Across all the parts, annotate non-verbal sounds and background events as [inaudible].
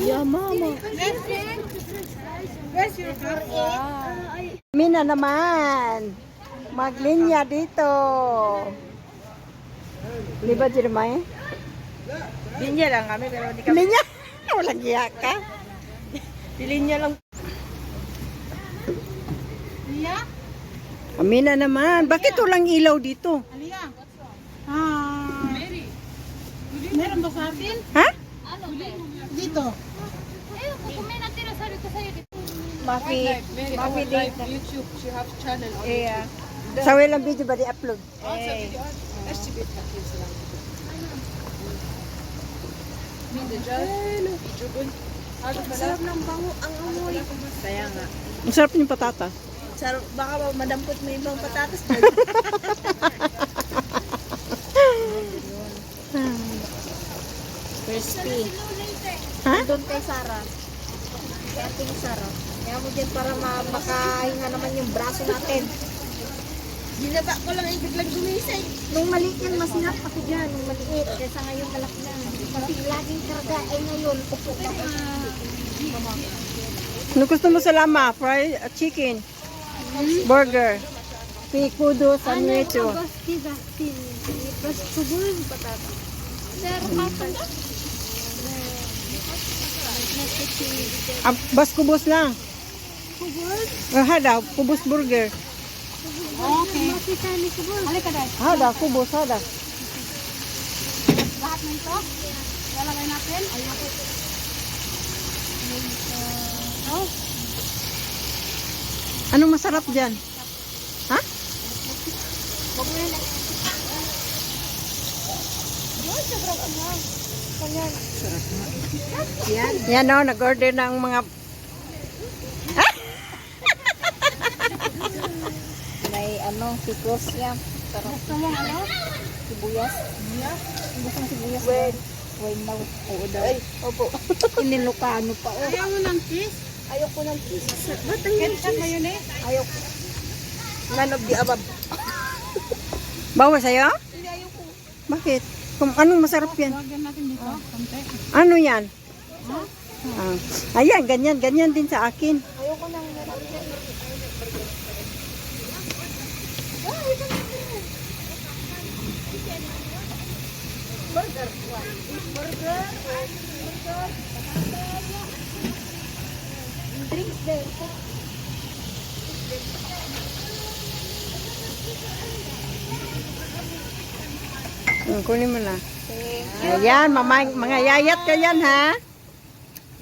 Yeah, mama. Mina naman. Maglinya dito. Di ba, Jeremiah? Linya lang kami pero hindi kami. Linya? [laughs] Walang giya ka. Linya lang. Liya? Amina naman. Bakit walang ilaw dito? Liya? Ah. Mary. Meron ba sa atin? Ha? Dito. Maki, maki dito. YouTube, she have channel on Yeah. Sa walang video ba di-upload? Eh. Sarap ng bango ang amoy. Kaya nga. Ang sarap yung patata. Sarap, baka ba madampot mo yung ibang patatas [laughs] Crispy. Ha? Doon kay Sarah. Kay ating Sarah. Kaya mo dyan para ma makahinga naman yung braso natin. Ginaba ko lang ay biglang gumising. Nung maliit yan, mas sinap ako dyan. Nung maliit. Kaysa ngayon malaki na. Pati laging karga. Ay ngayon, upo lang. Ano gusto mo sa lama? Fried uh, chicken? Burger? Pikudo sandwich? oh. patata. Ah, bas kubos lang. Ah, hada, kubos burger. Okay. Halika dahil. Hada, kubos, hada. Lahat na ito. Lalagay natin. Ayoko. Anong masarap dyan? Ha? Yan. Yan o, nag-order ng mga... [laughs] May ano, pikos yan. Sarap. Gusto mo ano? Sibuyas. Gusto mo sibuyas? Wait. Wait now. Oo daw. Opo. [laughs] Inilokano pa. Oh. Ayaw mo ng cheese? Ayoko ng cheese. Ba't Ketchup mayonnaise? Ayoko. None of the above. Bawa sa'yo? Hindi, ayoko. Bakit? Kung anong masarap yan? Lagyan natin dito. Konti. Ano yan? Ah. Ayan, ganyan, ganyan din sa akin. Ayoko nang Burger. Burger. Burger. Drinks there. Hmm, kunin mo na. Ayan, mama, mga yayat ka yan, ha?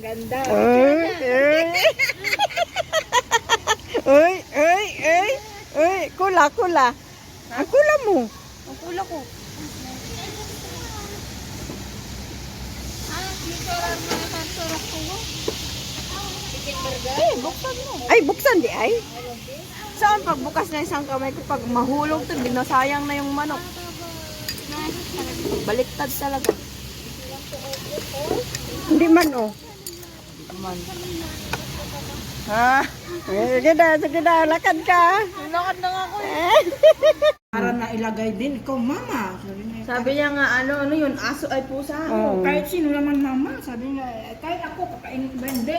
Ganda. Uy, uy. Uy, uy, uy. Uy, kula, kula. Ang kula mo. Ang pula ko. Eh, buksan mo. Ay, buksan di ay. Saan pagbukas na isang kamay ko pag mahulog to, binasayang na yung manok. Baliktad talaga. Hindi man, oh. Man. Ha? Eh, Sige na, sige na, lakad ka. Lakad na ako eh. [laughs] Para na ilagay din. Ikaw, mama. Sabi niya nga, ano, ano yun, aso ay pusa. Oo. Kahit sino naman, mama. Sabi niya, eh, kahit ako, kakainin ko ba hindi?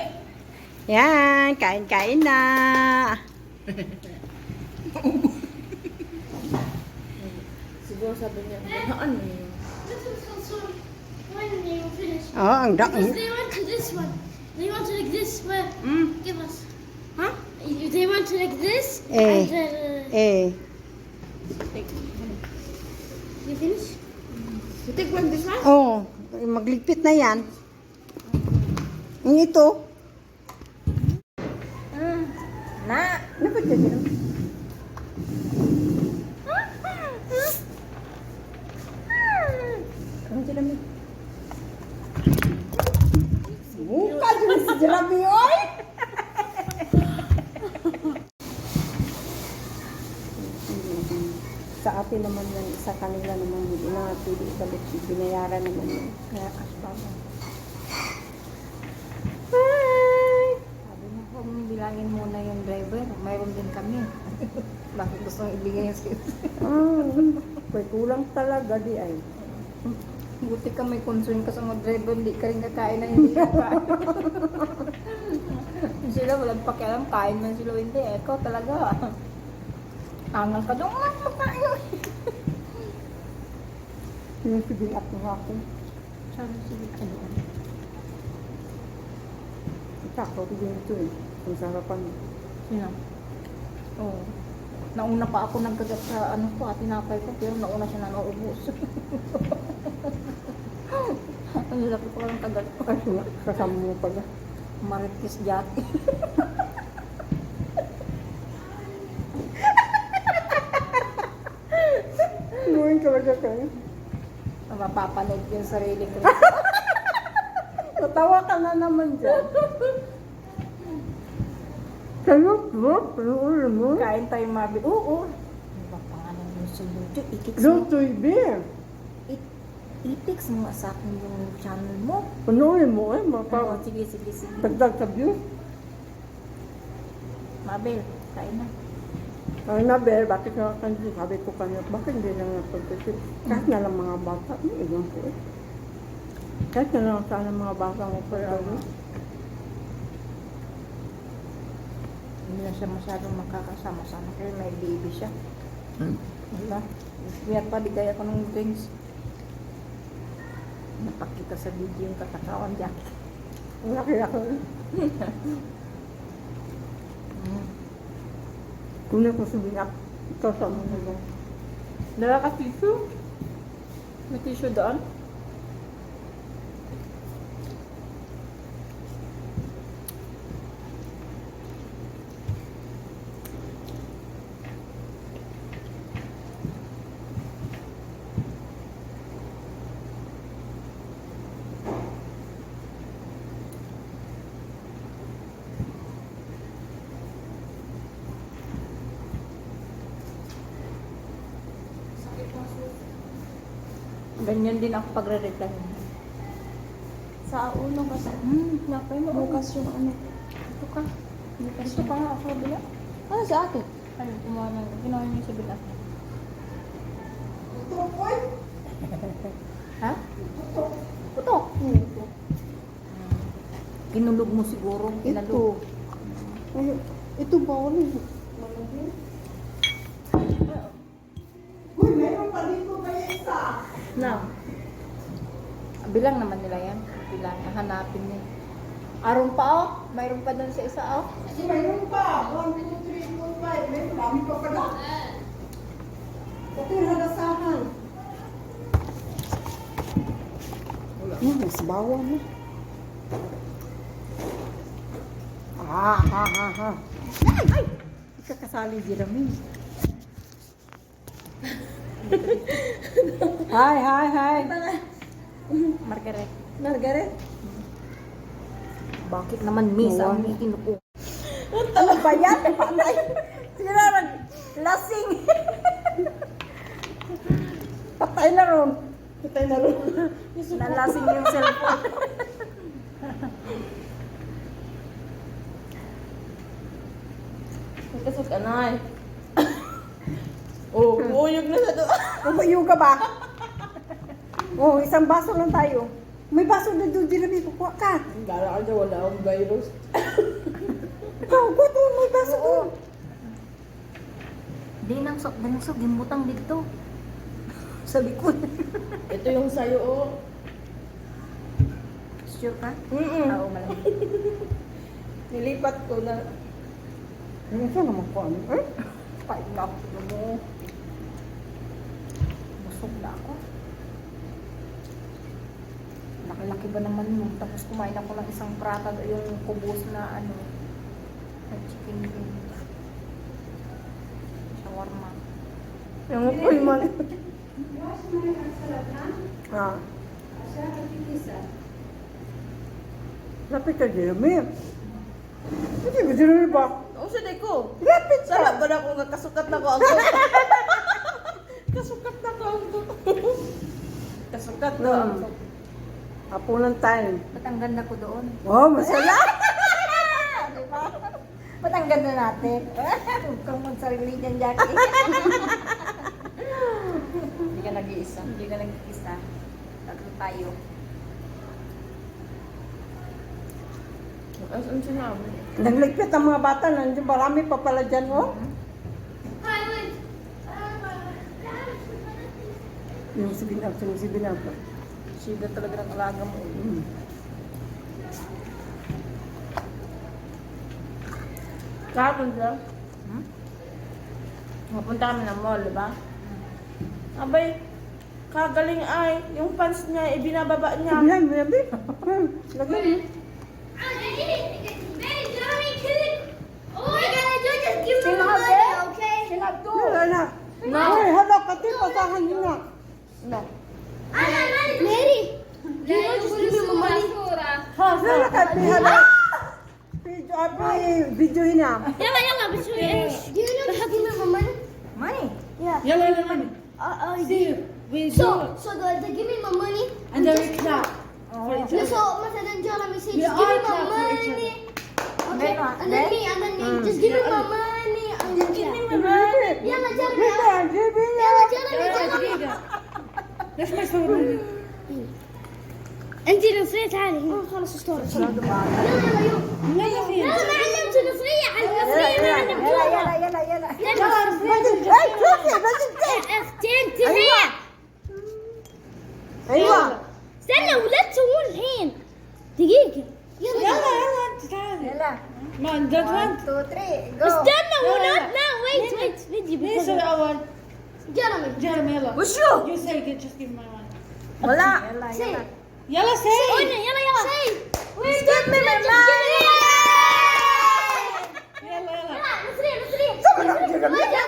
Yan, kain-kain na. [laughs] Siguro sabi niya, ano yun? When they were finished. Oh, ang da. Because they went to this one. They went to like this one. Mm. Give us. Huh? They went to like this. Eh. And then, uh, Eh, you finish? You take one this one? oh, magligpit na yan. Yung ito. Na. Ano namin? Buka dyan si Jeremy, oy! sa atin naman yan, sa kanila naman, na pwede balik, binayaran naman yun. Kaya asbaba. Hi! Sabi niya kung bilangin muna yung driver, mayroon din kami. [laughs] Bakit gusto ibigay yung sales? Ah, may kulang talaga di ay. [laughs] Buti ka may concern ka sa mga driver, hindi ka rin kakain na hindi kakain. [laughs] sila walang pakialam, kain man sila hindi. Ikaw talaga. Angal ka doon lang makain. Yung sige up na ako. Sabi sige ka doon. Sakto, tigil ito eh. Ang sarapan. Sino? Oo. Nauna pa ako nagkagat sa ano ko, at tinapay ko, pero nauna siya na naubos. [laughs] Ang laki pa lang ko. Ay, suma- kasama mo pala. Marites Jati. Inuwin talaga kayo. Mapapanood yung sarili ko. [laughs] Natawa ka na naman dyan. Kayo, bro? Panuulin mo? Kain tayo mabi. Oo. Ano ba pangalan yung sunod? Itix mo. Lutoy beer. It- Itix mo sa akin yung channel mo. Panuulin mo eh. Oo, Mapa, sige, sige, sige. dagdag sa views. Mabel, kain na. Ay, Nabel, bakit nga kanji? Sabi ko kanya, bakit hindi lang napagkasip? Kahit na lang mga bata, may iwan ko eh. Kahit na lang sana mga bata mo pa ano. Hindi na siya masyadong makakasama-sama kasi may baby siya. Wala. Kaya pa, bigay ako ng drinks. Napakita sa video yung kakatawan dyan. Ang laki ako [laughs] eh. Kunin ko sa binak. Ikaw sa mga mo. Dala ka tissue? May tissue doon? Ganyan din ako pagre-reply. Sa ulo kasi. Hmm, napay mo. Bukas yung ano. Ito ka. Ito pa nga ako bila. Ano sa akin? Ano, kumuha na. Ginawa niyo sa bila. ha? Putok. Kinulog mo siguro. Kinalog. Ay, ito ba ako Na. Bilang naman nila yan. Bilang. Hanapin niya. Aron pa oh. Mayroon pa doon sa isa oh. Mayroon pa. 1, 2, 3, 4, 5. May dami pa pala. Ito yung halasahan. Yan, mas bawa mo. Ah, ha, ha, ha. Ay, ay! Ikakasali di rami. Hi, hi, hi. Margaret. Margaret. Bakit naman miss ang kinuko? Ano ba yan? Patay. Sila nag lasing. Patay na ron. Patay na ron. Nalasing yung cellphone. Kasot ka na eh. Oh, uyog na sa doon. [laughs] Umuyo ka ba? Oh, isang baso lang tayo. May baso na doon din namin kukuha ka. Gara ka dyan, wala akong virus. Ikaw, kuha doon. May baso doon. Di nang sok, di nang sok, gimutang dito. Sa likod. Ito yung sayo, oh. Sure ka? Mm-mm. Oo, malamig. [laughs] Nilipat ko na. Ano siya naman ko ano? Eh? Kain na ako mo. Na ako. Laki-laki ba naman mo? Tapos kumain ako ng isang prata, yung kubos na ano, na chicken wing. Shawarma. Yung upoy man. [laughs] Ah. Lapit ka, Jeremy. Hindi ba, Jeremy ba? Oo, sa ko. Lapit ka. Sana ba na ako nga kasukat na ko ang [laughs] Kasukat na ko ang Na ang Hmm. Hapunan time. Ba't ang ganda ko doon? Oh, masaya. [laughs] diba? Ba't ang ganda natin? Huwag kang magsarili dyan, Jackie. Hindi ka nag-iisa. Hindi ka nag-isa. Tatlo tayo. Asan sinabi? Nagligpit ang mga bata, nandiyan marami pa pala dyan, oh. Yung sige na, yung sige na po. Sida talaga ng alaga mo. Mm. Kahapon siya. Mapunta kami ng mall, ba? Abay, kagaling ay, yung pants niya, ibinababa niya. Yan, baby. Lagyan mo. Wala na. No. Ay, hala, kati, pasahan nyo Videoin niya. Yaman, yaman, videoin. Do you know how to give me money? Money? Yeah. Yaman, yaman. Uh, uh, See you. So, so give me my money. And then we clap. Oh. No, so, Mr. Jonah says, give me my money. Okay, and then me, and then me, mm. just give me my money. Just give me my money. Yeah, my ما يصوروني انت نصرية تعالي خلص ستوري يلا يلا يلا يلا ما علمت نصرية على النصرية ما علمتوها يلا يلا يلا يلا اختين هي أيوه استنى ولا تسوون الحين دقيقة يلا يلا يلا انت تعالي يلا ما دوت وانت استنى ولا لا ويت ويت فيديو بيصير اول Jeremy. Jeremy. What's you? You say it, just give me my money. Yellow, say. yalla. Say. Say. Oyna, yalla. Say. Just give me my money. Yalla, yalla. Yalla, Nasriya, Nasriya. Come on,